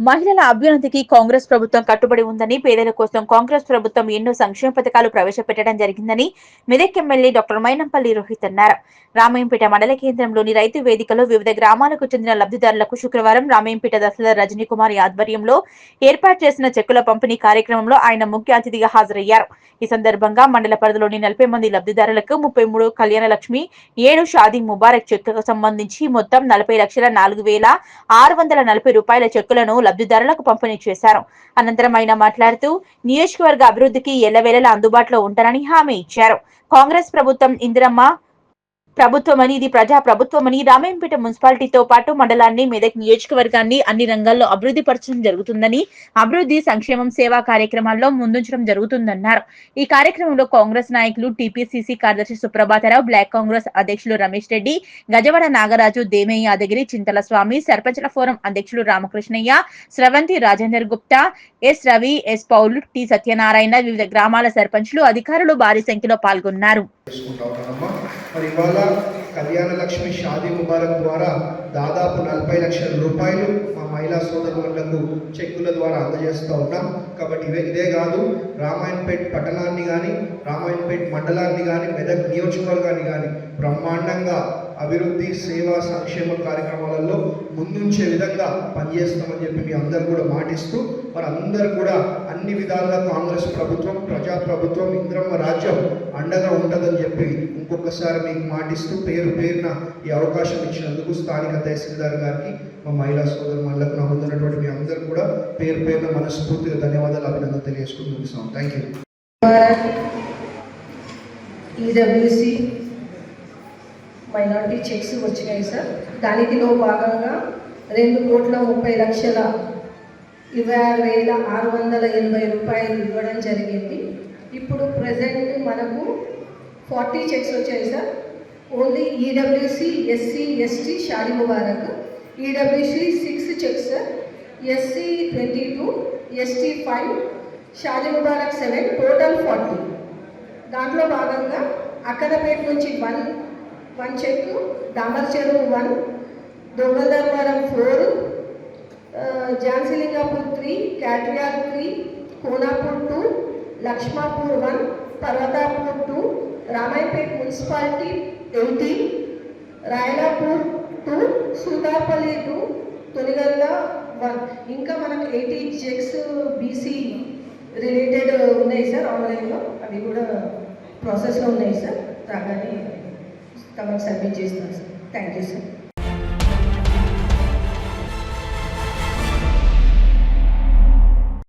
మహిళల అభ్యున్నతికి కాంగ్రెస్ ప్రభుత్వం కట్టుబడి ఉందని పేదల కోసం కాంగ్రెస్ ప్రభుత్వం ఎన్నో సంక్షేమ పథకాలు ప్రవేశపెట్టడం జరిగిందని మెదక్ ఎమ్మెల్యే డాక్టర్ మైనంపల్లి రోహిత్ అన్నారు. రామయ్యంపేట మండల కేంద్రంలోని రైతు వేదికలో వివిధ గ్రామాలకు చెందిన లబ్ధిదారులకు శుక్రవారం రామయ్యంపేట దశల రజనీ కుమార్ ఆధ్వర్యంలో ఏర్పాటు చేసిన చెక్కుల పంపిణీ కార్యక్రమంలో ఆయన ముఖ్య అతిథిగా హాజరయ్యారు. ఈ సందర్భంగా మండల పరిధిలోని నలభై మంది లబ్ధిదారులకు ముప్పై మూడు కళ్యాణ లక్ష్మి ఏడు షాదీ ముబారక్ చెక్కుకు సంబంధించి మొత్తం నలభై లక్షల నాలుగు వేల ఆరు వందల నలభై రూపాయల చెక్కులను లబ్ధిదారులకు పంపిణీ చేశారు. అనంతరం ఆయన మాట్లాడుతూ నియోజకవర్గ అభివృద్ధికి ఎల్లవేళలా అందుబాటులో ఉంటారని హామీ ఇచ్చారు. కాంగ్రెస్ ప్రభుత్వం ఇందిరమ్మ ప్రభుత్వమని ఇది ప్రజా ప్రభుత్వం అని రామాయంపేట మున్సిపాలిటీతో పాటు మండలాన్ని మెదక్ నియోజకవర్గాన్ని అన్ని రంగాల్లో అభివృద్ధి పరచడం జరుగుతుందని అభివృద్ధి సంక్షేమం సేవా కార్యక్రమాల్లో ముందుంచడం జరుగుతుందన్నారు. ఈ కార్యక్రమంలో కాంగ్రెస్ నాయకులు టీపీసీసీ కార్యదర్శి సుప్రభాతరావు బ్లాక్ కాంగ్రెస్ అధ్యక్షులు రమేష్ రెడ్డి గజవాడ నాగరాజు దేమయ్య యాదగిరి చింతల స్వామి సర్పంచుల ఫోరం అధ్యక్షులు Ramakrishnaiah Sravanthi Rajender Gupta S Ravi S Paulu T Satyanarayana వివిధ గ్రామాల సర్పంచులు అధికారులు భారీ సంఖ్యలో పాల్గొన్నారు. మరి ఇవాళ కళ్యాణ లక్ష్మి షాదీ ముబారక్ ద్వారా దాదాపు నలభై లక్షల రూపాయలు మా మహిళా సోదరులకు చెక్కుల ద్వారా అందజేస్తూ ఉన్నాం. కాబట్టి ఇవే ఇదే కాదు రామాయణపేట్ పట్టణాన్ని కానీ రామాయణపేట్ మండలాన్ని కానీ మెదక్ నియోజకవర్గాన్ని కానీ బ్రహ్మాండంగా అభివృద్ధి సేవా సంక్షేమ కార్యక్రమాలలో ముందుంచే విధంగా పనిచేస్తామని చెప్పి మీ అందరు కూడా మాటిస్తూ మరి అందరు కూడా అన్ని విధాలుగా కాంగ్రెస్ ప్రభుత్వం ప్రజా ప్రభుత్వం ఇంద్రమ్మ రాజ్యం అండగా ఉంటుందని చెప్పి ఇంకొకసారి మీకు మాటిస్తూ పేరు పేరున ఈ అవకాశం ఇచ్చినందుకు స్థానిక తహసీల్దార్ గారికి మా మహిళా సోదరు మళ్ళకు నా మీ అందరు కూడా పేరు పేరున మనస్ఫూర్తిగా ధన్యవాదాలు అభినందన తెలియజేసుకుని ముగిస్తాం thank you EWC minority cheques వచ్చినాయి సార్. దానికిలో భాగంగా రెండు కోట్ల ముప్పై లక్షల ఇరవై ఆరు వేల ఆరు వందల ఎనభై రూపాయలు ఇవ్వడం జరిగింది. ఇప్పుడు ప్రజెంట్ మనకు ఫార్టీ చెక్స్ వచ్చాయి sir. Only EWC SC ST Shaadi Mubarak EWC six cheques sir SC twenty two ST five Shaadi Mubarak seven total forty దాంట్లో భాగంగా అక్కడపేట నుంచి one one cheque Damar Cheruvu one Dongadharvaram four Jhansilingapur three Katriyal three Konapur two Lakshmapur one Parvatapur two Ramayapet municipality eighty Rayalapur two Suthapalli two Toligalla one. ఇంకా మనకు eighty cheques BC related ఉన్నాయి sir ఆన్లైన్లో. అవి కూడా ప్రాసెస్లో ఉన్నాయి sir. రాగానే తమకు సబ్మిట్ చేస్తున్నాను సార్. Thank you sir